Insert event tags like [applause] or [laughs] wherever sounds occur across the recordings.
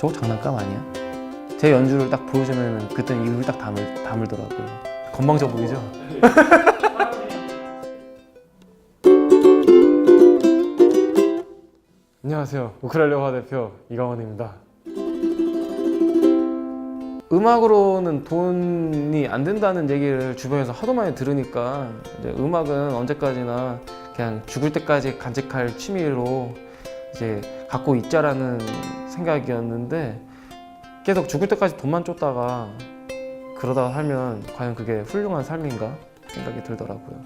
저거 장난감 아니야? 제 연주를 딱 보여주면 그때는 입을 딱 다물, 다물더라고요. 건방져 보이죠? [laughs] 안녕하세요. 우크렐레화 대표 이강원입니다. 음악으로는 돈이 안 된다는 얘기를 주변에서 하도 많이 들으니까 음악은 언제까지나 그냥 죽을 때까지 간직할 취미로 이제 갖고 있자라는 생각이었는데 계속 죽을 때까지 돈만 쫓다가 그러다가 살면 과연 그게 훌륭한 삶인가 생각이 들더라고요.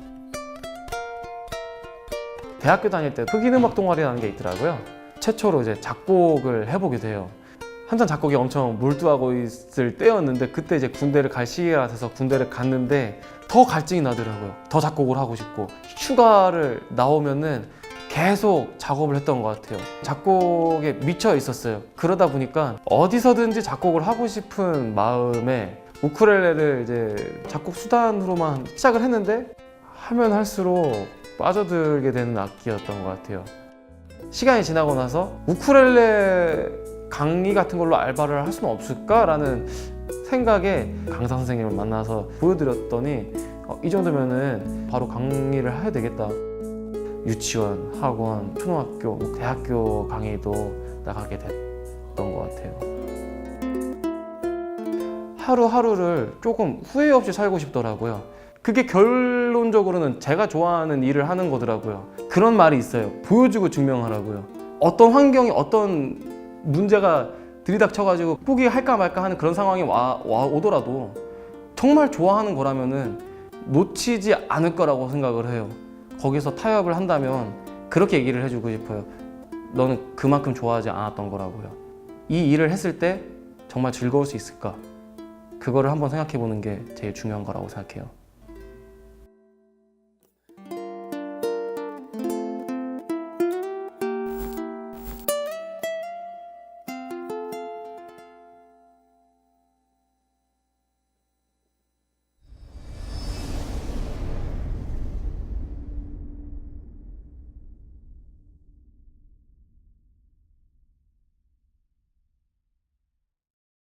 대학교 다닐 때 흑인 음악 동아리라는 게 있더라고요. 최초로 이제 작곡을 해보게 돼요. 한참 작곡이 엄청 몰두하고 있을 때였는데 그때 이제 군대를 갈 시기가 돼서 군대를 갔는데 더 갈증이 나더라고요. 더 작곡을 하고 싶고 휴가를 나오면은 계속 작업을 했던 것 같아요. 작곡에 미쳐 있었어요. 그러다 보니까 어디서든지 작곡을 하고 싶은 마음에 우쿨렐레를 이제 작곡 수단으로만 시작을 했는데 하면 할수록 빠져들게 되는 악기였던 것 같아요. 시간이 지나고 나서 우쿨렐레 강의 같은 걸로 알바를 할 수는 없을까라는 생각에 강사 선생님을 만나서 보여드렸더니 어, 이 정도면은 바로 강의를 해야 되겠다. 유치원, 학원, 초등학교, 뭐 대학교 강의도 나가게 됐던 것 같아요. 하루하루를 조금 후회 없이 살고 싶더라고요. 그게 결론적으로는 제가 좋아하는 일을 하는 거더라고요. 그런 말이 있어요. 보여주고 증명하라고요. 어떤 환경이 어떤 문제가 들이닥쳐가지고 포기할까 말까 하는 그런 상황이 와, 와 오더라도 정말 좋아하는 거라면은 놓치지 않을 거라고 생각을 해요. 거기서 타협을 한다면 그렇게 얘기를 해주고 싶어요. 너는 그만큼 좋아하지 않았던 거라고요. 이 일을 했을 때 정말 즐거울 수 있을까? 그거를 한번 생각해 보는 게 제일 중요한 거라고 생각해요.